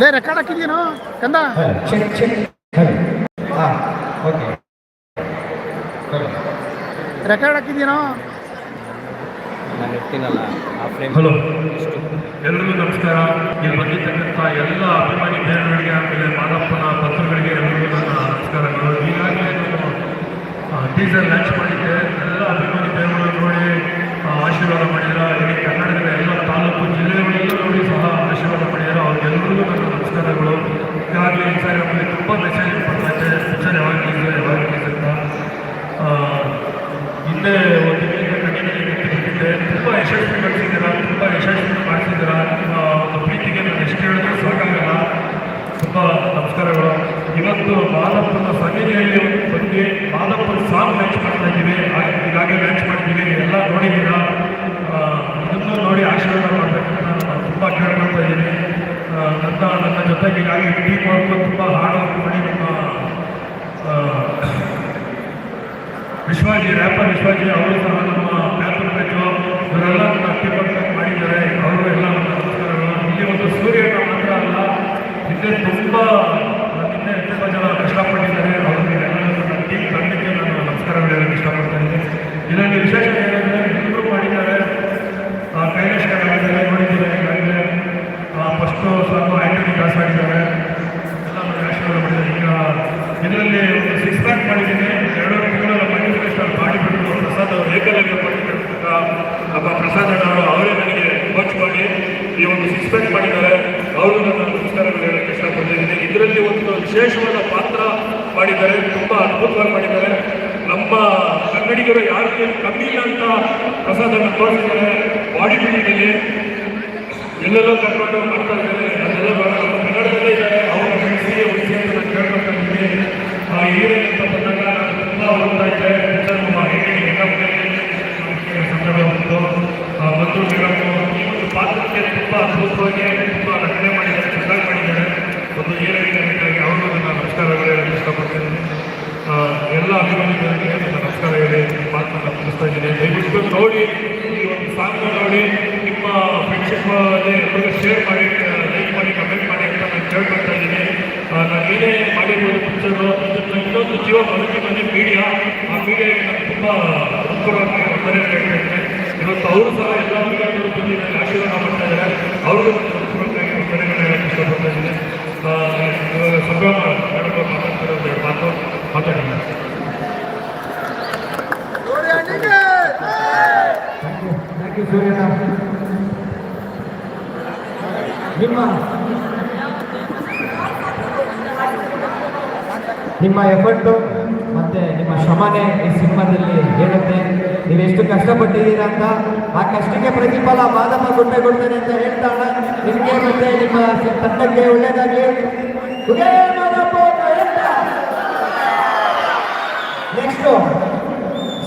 ಲೇ ರೆಕಾರ್ಡ್ ಹಾಕಿದ್ಯೇನೋ? ಕಂದ? ರೆಕಾರ್ಡ್ ಹಾಕಿದ್ಯೇನೋ? ನಾನು ಇರ್ತೀನಲ್ಲ ಆ ಫ್ರೇಮ್ ಹಲೋ. ಎಲ್ರಿಗೂ ನಮಸ್ಕಾರ. ಇಲ್ಲಿ ಬಂದಿರ್ತಕ್ಕಂಥ ಎಲ್ಲ ಅಭಿಮಾನಿ ಬೇರೆಯವರಿಗೆ ಆಮೇಲೆ ಮಾದಪ್ಪನ ಪತ್ರಗಳಿಗೆ ಎಲ್ಲರಿಗೂ ನನ್ನ ನಮಸ್ಕಾರಗಳು. ಈಗಾಗಲೇ ಟೀಸರ್ ಲಾಂಚ್ ಮಾಡಿದ್ದೆ. ಎಲ್ಲ ಅಭಿಮಾನಿ ಬೇರೆಯವರು ನೋಡಿ ಆ, ಆಶೀರ್ವಾದ ಮಾಡಿದ್ರ ಇಡೀ ಕರ್ನಾಟಕದ ಎಲ್ಲ ತಾಲೂಕು ಜಿಲ್ಲೆಗಳೆಲ್ಲ ನೋಡಿ ಸಹ ಆಶೀರ್ವಾದ ಮಾಡಿದ್ದಾರೆ ಅವ್ರಿಗೆಲ್ಲರಿಗೂ ನನ್ನ ನಮಸ್ಕಾರಗಳು ಈಗಾಗಲೇ ಇನ್ಸ್ಟಾಗ್ರಾಮಲ್ಲಿ ತುಂಬ ಮೆಸೇಜ್ ಬರ್ತಾ ಇದೆ ಪಿಕ್ಚರ್ ಯಾವಾಗ ರಿಲೀಸ್ ಯಾವಾಗ ರಿಲೀಸ್ ಅಂತ ಆ, ಹಿಂದೆ ಒಂದು ಬಿಟ್ಟಿದ್ದೆ ತುಂಬ ಯಶಸ್ವಿ ಗಳಿಸಿದ್ದೀರಾ ತುಂಬ ಯಶಸ್ವಿ ಮಾಡ್ತಿದ್ದೀರಾ. ನಿಮ್ಮ ಒಂದು ಪ್ರೀತಿಗೆ ನಾನು ಎಷ್ಟು ಹೇಳಿದ್ರು ಸಾಕಾಗಲ್ಲ. ತುಂಬ ನಮಸ್ಕಾರಗಳು. ಇವತ್ತು ಮಾದಪ್ಪನ ಸನ್ನಿಧಿಯಲ್ಲಿ ಬಂದು ಮಾದಪ್ಪನ ಸಾಂಗ್ ಮ್ಯಾಚ್ ಮಾಡ್ತಾ ಇದ್ದೀವಿ. ಈಗಾಗಲೇ ಮ್ಯಾಚ್ ಮಾಡಿದ್ದೀವಿ. ಎಲ್ಲ ನೋಡಿದ್ದೀರಾ? ಇದನ್ನು ನೋಡಿ ಆಶೀರ್ವಾದ ಮಾಡಬೇಕಂತ ನಾನು ತುಂಬ ಕೇಳ್ಕೊಳ್ತಾ ಇದ್ದೀನಿ. ನನ್ನ ನನ್ನ ಜೊತೆಗೆ ಈಗಾಗಲೇ ಟೀಮ್ ವರ್ಕ್ ತುಂಬ ಹಾರ್ಡ್ ವರ್ಕ್ ಮಾಡಿ ನಿಮ್ಮ ಆ, ವಿಶ್ವಾಜಿ ರ್ಯಾಪರ್ ವಿಶ್ವಾಜಿ ಅವರು ಸಹ ನಮ್ಮ ಪ್ಯಾಪರ್ ಬೆಚ್ಚು ಇವರೆಲ್ಲ ಟೀಮ್ ಮಾಡಿದ್ದಾರೆ. ಅವರು ಎಲ್ಲ ಇಲ್ಲಿ ಒಂದು ಸೂರ್ಯ ಮಾತ್ರ ಅಲ್ಲ ಹಿಂದೆ ತುಂಬ ಹಿಂದೆ ತುಂಬ ಜನ ಕಷ್ಟಪಟ್ಟಿದ್ದಾರೆ. ಅವರಿಗೆ ಟೀಮ್ ತಂಡಕ್ಕೆ ನಾನು ನಮಸ್ಕಾರ ಹೇಳೋಕ್ಕೆ ಇಷ್ಟಪಡ್ತಾ ಇದ್ದೀನಿ. ಇದರಲ್ಲಿ ವಿಶೇಷ ಏನಂದರೆ ಎಲ್ಲರೂ ಮಾಡಿದ್ದಾರೆ. ಕೈಲಾಶ್ ಮಾಡಿದ್ದಾರೆ ನೋಡಿದ್ದಾರೆ ಈಗಾಗಲೇ ಫಸ್ಟು ಸ್ವಲ್ಪ ಆ್ಯಂಟನಿ ಕ್ಲಾಸ್ ಆಗಿದ್ದಾರೆ ಎಲ್ಲ ಮಾಡಿದ್ದಾರೆ. ಈಗ ಇದರಲ್ಲಿ ಒಂದು ಸಿಕ್ಸ್ ಪ್ಯಾಕ್ ಮಾಡಿದ್ದೀನಿ. ಅವರು ಅವರೇ ನನಗೆ ಕೋಚ್ ಮಾಡಿ ಈ ಒಂದು ಸಿಕ್ಸ್ ಮಾಡಿದ್ದಾರೆ. ಅವರು ನನ್ನ ನಮಸ್ಕಾರಗಳು ಹೇಳಕ್ಕೆ ಇಷ್ಟಪಡ್ತಿದ್ದೀನಿ. ಇದರಲ್ಲಿ ಒಂದು ವಿಶೇಷವಾದ ಪಾತ್ರ ಮಾಡಿದ್ದಾರೆ. ತುಂಬ ಅದ್ಭುತವಾಗಿ ಮಾಡಿದ್ದಾರೆ. ನಮ್ಮ ಕನ್ನಡಿಗರು ಯಾರಿಗೆ ಕಮ್ಮಿ ಇಲ್ಲ ಅಂತ ಪ್ರಸಾದನ್ನು ತೋರಿಸಿದ್ದಾರೆ. ಬಾಡಿ ಬಿಲ್ಡಿಂಗಲ್ಲಿ ಎಲ್ಲೆಲ್ಲೋ ಕರ್ಕೊಂಡು ಮಾಡ್ತಾ ಇದ್ದಾರೆ. ಅದೆಲ್ಲ ಕನ್ನಡದಲ್ಲೇ ಇದ್ದಾರೆ ಅವರು ಇದೆ ಇದ್ದೀನಿ ಆ ಹೀರೋಯಿನ್ ಅಂತ ಬಂದಾಗ ನಾನು ತುಂಬ ಓದ್ತಾ ಇದ್ದೆ ಪಿಕ್ಚರ್ ನಮ್ಮ ಹೇಗೆ ಸಂದರ್ಭ ಬಂತು ಆ ಬಂದು ಮೇಡಮ್ ಈ ಒಂದು ಪಾತ್ರಕ್ಕೆ ತುಂಬ ಅದ್ಭುತವಾಗಿ ತುಂಬ ರಚನೆ ಮಾಡಿದ್ದಾರೆ ಚೆನ್ನಾಗಿ ಮಾಡಿದ್ದಾರೆ ಒಂದು ಹೀರೋಯಿನ್ ಆಗಿ ಅವರು ನನ್ನ ನಮಸ್ಕಾರಗಳು ಹೇಳಕ್ಕೆ ಇಷ್ಟಪಡ್ತೀನಿ ಆ, ಎಲ್ಲ ಅಭಿಮಾನಿಗಳಿಗೆ ನನ್ನ ನಮಸ್ಕಾರ ಹೇಳಿ ಮಾತನ್ನ ಮುಗಿಸ್ತಾ ಇದ್ದೀನಿ ದಯವಿಟ್ಟು ನೋಡಿ ಈ ಒಂದು ಸಾಂಗ್ ನೋಡಿ ನಿಮ್ಮ ಫ್ರೆಂಡ್ಶಿಪ್ ಅಲ್ಲಿ ಎಲ್ಲರಿಗೂ ಶೇರ್ ಮಾಡಿ ಲೈಕ್ ಮಾಡಿ ಕಮೆಂಟ್ ಮಾಡಿ ಅಂತ ನಾನು ಕೇಳ್ಕೊಳ್ತಾ ಇದ್ದೀನಿ. ನಾನು ಏನೇ ಮಾಡಿರ್ಬೋದು ಇನ್ನೊಂದು ಜೀವ ಬದುಕಿ ಬಂದ ಮೀಡಿಯಾ ಆ ಮೀಡಿಯಾಗೆ ನಾನು ತುಂಬ ಅನುಕೂಲವಾಗಿ ಹೇಳ್ತಾ ಇವತ್ತು ಅವರು ಸಹ ಎಲ್ಲ ಮೀಡಿಯಾಗಳು ಬಂದು ನನಗೆ ಆಶೀರ್ವಾದ ಮಾಡ್ತಾ ಇದ್ದಾರೆ. ಅವ್ರಿಗೂ ನಾನು ಅನುಕೂಲವಾಗಿ ವಂದನೆಗಳನ್ನ ಹೇಳಕ್ಕೆ ಇಷ್ಟಪಡ್ತಾ ಇದ್ದೀನಿ. ಆ, ಇವಾಗ ಸಂಭ್ರಮ ಮೇಡಮ್ ಅವ್ರು ಮಾತಾಡ್ತಾರೆ ಒಂದು ಎರಡು ಮಾತು ಯು. ಥ್ಯಾಂಕ್ ಯು ಸೂರ್ಯನ ನಿಮ್ಮ ನಿಮ್ಮ ಎಫರ್ಟು ಮತ್ತೆ ನಿಮ್ಮ ಶ್ರಮನೆ ಈ ಸಿನಿಮಾದಲ್ಲಿ ಹೇಳುತ್ತೆ. ನೀವು ಎಷ್ಟು ಕಷ್ಟಪಟ್ಟಿದ್ದೀರಾ ಅಂತ ಆ ಕಷ್ಟಕ್ಕೆ ಪ್ರತಿಫಲ ಮಾದಮ್ಮ ಗುಡ್ಡೆ ಕೊಡ್ತೇನೆ ಅಂತ ಹೇಳ್ತಾಳ ನಿಮಗೆ ಮತ್ತೆ ನಿಮ್ಮ ತಂಡಕ್ಕೆ ಒಳ್ಳೇದಾಗಲಿ ನೆಕ್ಸ್ಟು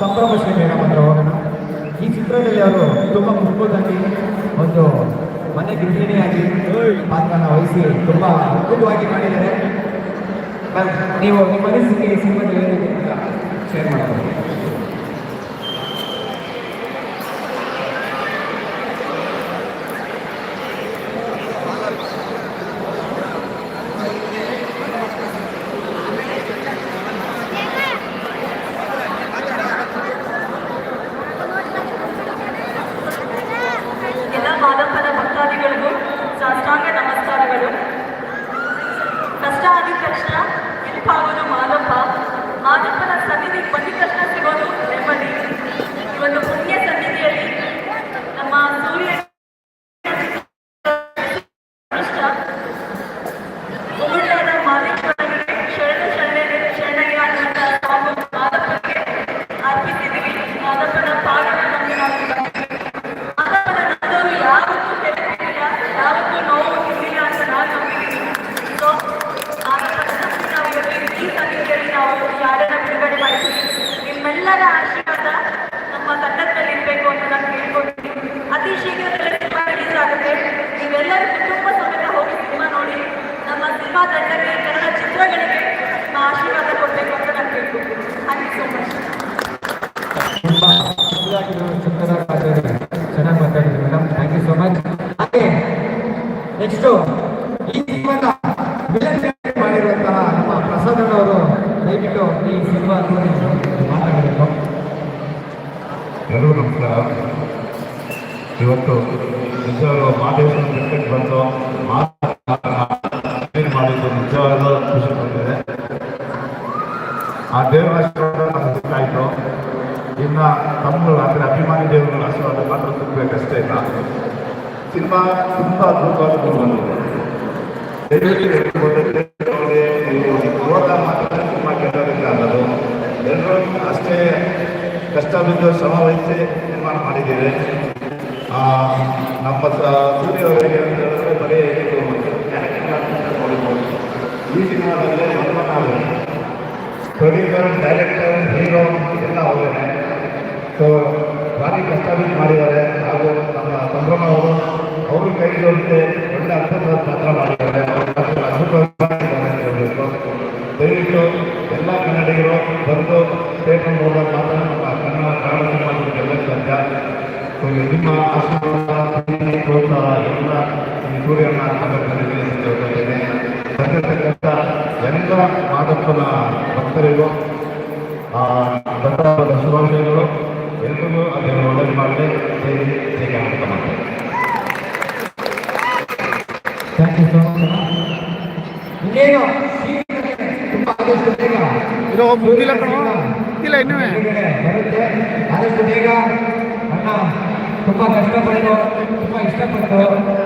ಸಂಭ್ರಮ ಶ್ರೀ ಮೇಡಮ್ ಅಂತ ಹೋಗೋಣ. ಈ ಚಿತ್ರದಲ್ಲಿ ಅವರು ತುಂಬ ಮುಖ್ಯವಾಗಿ ಒಂದು ಮನೆ ಗೃಹಿಣಿಯಾಗಿ ಪಾತ್ರನ ವಹಿಸಿ ತುಂಬ ಅದ್ಭುತವಾಗಿ ಮಾಡಿದ್ದಾರೆ. ನೀವು ನಿಮ್ಮ ಮನಸ್ಸಿಗೆ ಅಂತ ಶೇರ್ ಮಾಡ್ಬೋದು ಎಲ್ಲ ಮಾದಪ್ಪನ ಭಕ್ತಾದಿಗಳಿಗೂ ಸಾಷ್ಟಾಂಗ ನಮಸ್ಕಾರಗಳು ಕಷ್ಟ ಆಗಿದ ತಕ್ಷಣ ಇಲ್ಪಾಗೋದು ಮಾದಪ್ಪ ಮಾದಪ್ಪನ ಸನ್ನಿಧಿ ಬಂದಿದ ತಕ್ಷಣ ನೆಮ್ಮದಿ. ಈ ನಿಮ್ಮೆಲ್ಲರ ಆಶೀರ್ವಾದ ನಮ್ಮ ತಂಡದಲ್ಲಿ ಇರಬೇಕು ಅಂತ ನಾನು ಕೇಳ್ಕೊಳ್ತೀನಿ ಅತಿ ಶೀಘ್ರದಲ್ಲೇ ಸಿನಿಮಾ ರಿಲೀಸ್ ಆಗುತ್ತೆ. ನೀವೆಲ್ಲರೂ ಕುಟುಂಬ ಸಮೇತ ಹೋಗಿ ಸಿನಿಮಾ ನೋಡಿ, ನಮ್ಮ ಸಿನಿಮಾ ತಂಡಕ್ಕೆ ಕನ್ನಡ ಚಿತ್ರಗಳಿಗೆ ನಿಮ್ಮ ಆಶೀರ್ವಾದ ಕೊಡಬೇಕು ಅಂತ ನಾನು ಕೇಳ್ಕೊಳ್ತೀನಿ ಥ್ಯಾಂಕ್ ಯು ಸೋ ಮಚ್ ಚೆನ್ನಾಗಿ ಮಾತಾಡಿದ್ರು madam thank you so much ಅದೇ ನೆಕ್ಸ್ಟು ಈ ಸಿನಿಮಾದ ಮಾಡಿರುವಂತಹ ನಮ್ಮ ಪ್ರಸಾದನವರು ದಯವಿಟ್ಟು ಈ ಸಿನಿಮಾ ಎಲ್ಲರಿಗೂ ನಮಸ್ಕಾರ. ಇವತ್ತು ನಿಜವಾದ ಮಾದೇಶ್ವರ ಕ್ರಿಕೆಟ್ ಬಂದು ಮಾಡಿದ್ದು ನಿಜವಾದ ಖುಷಿ ಬಂದಿದೆ ಆ ದೇವರ ಆಶೀರ್ವಾದ ನಮ್ಗೆ ಸಿಕ್ಕಾಯ್ತು ಇನ್ನು ತಮ್ಮಗಳು ಅಂದರೆ ಅಭಿಮಾನಿ ದೇವರ ಆಶೀರ್ವಾದ ಮಾತ್ರ ಸಿಗ್ಬೇಕಷ್ಟೇ ಇಲ್ಲ. ಸಿನಿಮಾ ತುಂಬ ಅದ್ಭುತವಾಗಿ ಬಂದಿದೆ. ದಯವಿಟ್ಟು ಹೋದ ಮಾತ್ರ ಸಿನಿಮಾ ಗೆಲ್ಲೋದಿಲ್ಲ ಅನ್ನೋದು ಎಲ್ಲರೂ ಕಷ್ಟ ಬಿದ್ದು ಶ್ರಮ ವಹಿಸಿ ನಿರ್ಮಾಣ ಮಾಡಿದ್ದೇವೆ ನಮ್ಮ ಹತ್ರ ಸೂರ್ಯ ಅವರಿಗೆ ಅಂತ. ಈ ಸಿನಿಮಾದಲ್ಲಿ ಮನ್ಮನಾಭ ಪ್ರೊಡ್ಯೂಸರ್ ಡೈರೆಕ್ಟರ್, ಹೀರೋ ಎಲ್ಲ ಅವರೇ ಸೊ ಭಾರಿ ಕಷ್ಟ ಬಿದ್ದು ಮಾಡಿದ್ದಾರೆ. ಹಾಗೂ ನಮ್ಮ ಸಂಭ್ರಮ ಅವರು ಅವರು ಕೈ ಒಳ್ಳೆ ಅರ್ಥ ಪಾತ್ರ ಮಾಡಿದ್ದಾರೆ. ನಿಮ್ಮ ಪ್ರೋತ್ಸಾಹ ಎಲ್ಲ ಈ ಸೂರ್ಯನ ಆಗಬೇಕಂತ ಹೇಳ್ಕೊಳ್ತೇನೆ ಬಂದಿರತಕ್ಕಂಥ ಎಲ್ಲ ಮಾದಪ್ಪನ ಭಕ್ತರಿಗೂ ಆ ದಸರಾದ ಶುಭಾಶಯಗಳು ಎಲ್ರಿಗೂ ಅದನ್ನು ಒಳ್ಳೇದು ಮಾಡಲಿ ಜೈ ಜೈ ಕರ್ನಾಟಕ ಮಾಡ್ತಾರೆ ಯು ಸೊ ಮಚ್ ಇನ್ನೇನು ತುಂಬಾ ಆದಷ್ಟು ಬೇಗ ಇದು ಮುಗಿಲ್ಲ ಕಣೋ ಇಲ್ಲ ಇನ್ನೂ ಬರುತ್ತೆ ಆದಷ್ಟು ಬೇಗ ಅಣ್ಣ ತುಂಬಾ ಕಷ್ಟಪಟ್ಟು ತುಂಬಾ ಇಷ್ಟಪಟ್ಟು